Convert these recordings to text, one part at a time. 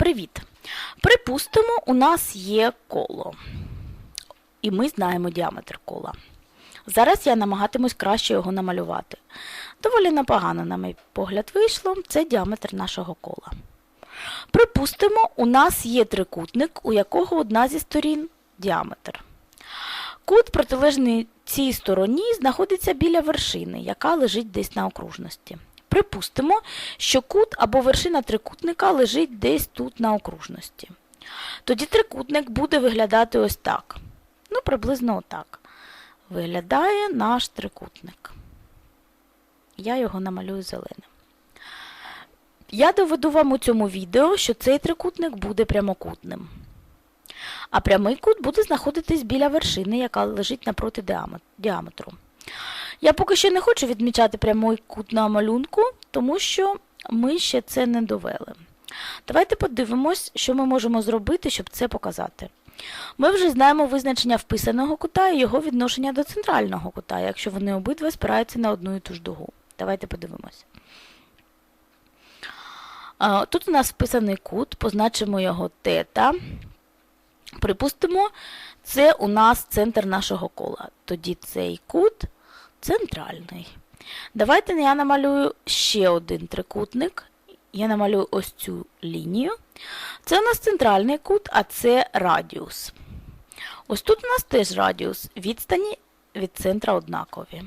Привіт! Припустимо, у нас є коло. І ми знаємо діаметр кола. Зараз я намагатимусь краще його намалювати. Доволі непогано, на мій погляд, вийшло. Це діаметр нашого кола. Припустимо, у нас є трикутник, у якого одна зі сторін діаметр. Кут, протилежний цій стороні, знаходиться біля вершини, яка лежить десь на окружності. Припустимо, що кут або вершина трикутника лежить десь тут на окружності. Тоді трикутник буде виглядати ось так. Ну, приблизно отак. Виглядає наш трикутник. Я його намалюю зеленим. Я доведу вам у цьому відео, що цей трикутник буде прямокутним. А прямий кут буде знаходитись біля вершини, яка лежить напроти діаме- діаметру. Я поки що не хочу відмічати прямий кут на малюнку, тому що ми ще це не довели. Давайте подивимось, що ми можемо зробити, щоб це показати. Ми вже знаємо визначення вписаного кута і його відношення до центрального кута, якщо вони обидва спираються на одну і ту ж дугу. Давайте подивимось. Тут у нас вписаний кут, позначимо його тета. Припустимо, це у нас центр нашого кола. Тоді цей кут центральний. Давайте я намалюю ще один трикутник. Я намалюю ось цю лінію. Це у нас центральний кут, а це радіус. Ось тут у нас теж радіус. Відстані від центра однакові.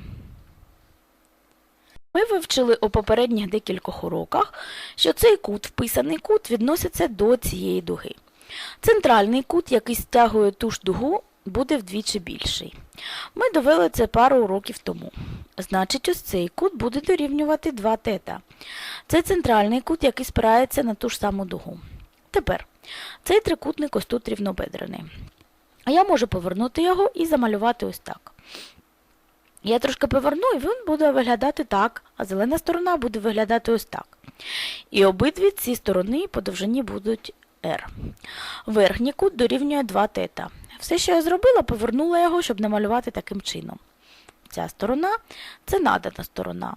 Ми вивчили у попередніх декількох уроках, що цей кут, вписаний кут, відноситься до цієї дуги. Центральний кут, який стягує ту ж дугу, буде вдвічі більший. Ми довели це пару уроків тому. Значить, ось цей кут буде дорівнювати 2 тета. Це центральний кут, який спирається на ту ж саму дугу. Тепер, цей трикутник ось тут рівнобедрений. А я можу повернути його і замалювати ось так. Я трошки поверну, і він буде виглядати так, а зелена сторона буде виглядати ось так. І обидві ці сторони по довжині будуть R. Верхній кут дорівнює 2 тета. Все, що я зробила, повернула його, щоб намалювати таким чином. Ця сторона це надана сторона.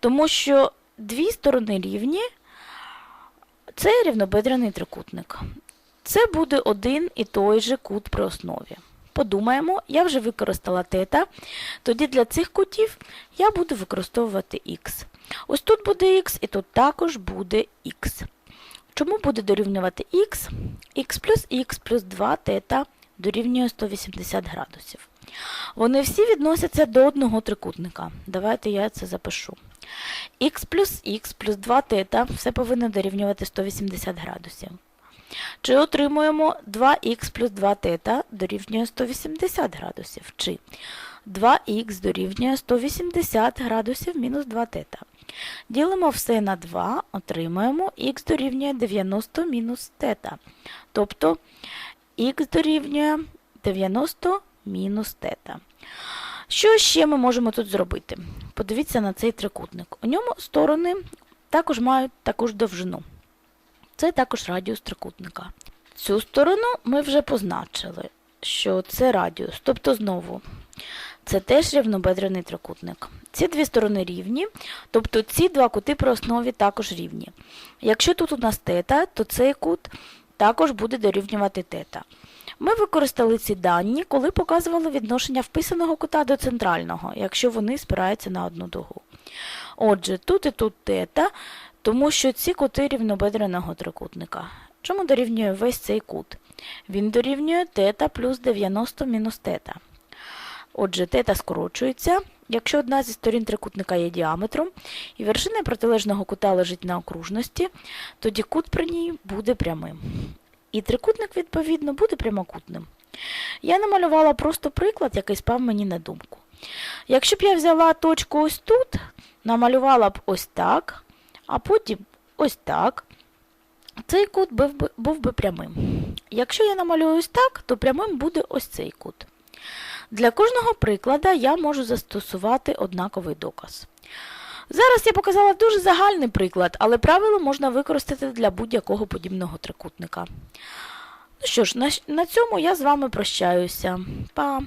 Тому що дві сторони рівні це рівнобедрений трикутник. Це буде один і той же кут при основі. Подумаємо, я вже використала тета, тоді для цих кутів я буду використовувати х. Ось тут буде х і тут також буде х. Чому буде дорівнювати х? х плюс х плюс 2 тета дорівнює 180 градусів. Вони всі відносяться до одного трикутника. Давайте я це запишу. х плюс х плюс 2 тета все повинно дорівнювати 180 градусів. Чи отримуємо 2х плюс 2 тета дорівнює 180 градусів? Чи 2х дорівнює 180 градусів мінус 2 тета. Ділимо все на 2, отримаємо х дорівнює 90 мінус тета. Тобто х дорівнює 90 мінус тета. Що ще ми можемо тут зробити? Подивіться на цей трикутник. У ньому сторони також мають таку ж довжину. Це також радіус трикутника. Цю сторону ми вже позначили, що це радіус. Тобто знову це теж рівнобедрений трикутник. Ці дві сторони рівні, тобто ці два кути при основі також рівні. Якщо тут у нас тета, то цей кут також буде дорівнювати тета. Ми використали ці дані, коли показували відношення вписаного кута до центрального, якщо вони спираються на одну дугу. Отже, тут і тут тета, тому що ці кути рівнобедреного трикутника. Чому дорівнює весь цей кут? Він дорівнює тета плюс 90 мінус тета. Отже, тета скорочується, якщо одна зі сторін трикутника є діаметром, і вершина протилежного кута лежить на окружності, тоді кут при ній буде прямим. І трикутник, відповідно, буде прямокутним. Я намалювала просто приклад, який спав мені на думку. Якщо б я взяла точку ось тут, намалювала б ось так, а потім ось так, цей кут був би, був би прямим. Якщо я намалюю ось так, то прямим буде ось цей кут. Для кожного прикладу я можу застосувати однаковий доказ. Зараз я показала дуже загальний приклад, але правило можна використати для будь-якого подібного трикутника. Ну що ж, на цьому я з вами прощаюся. Па!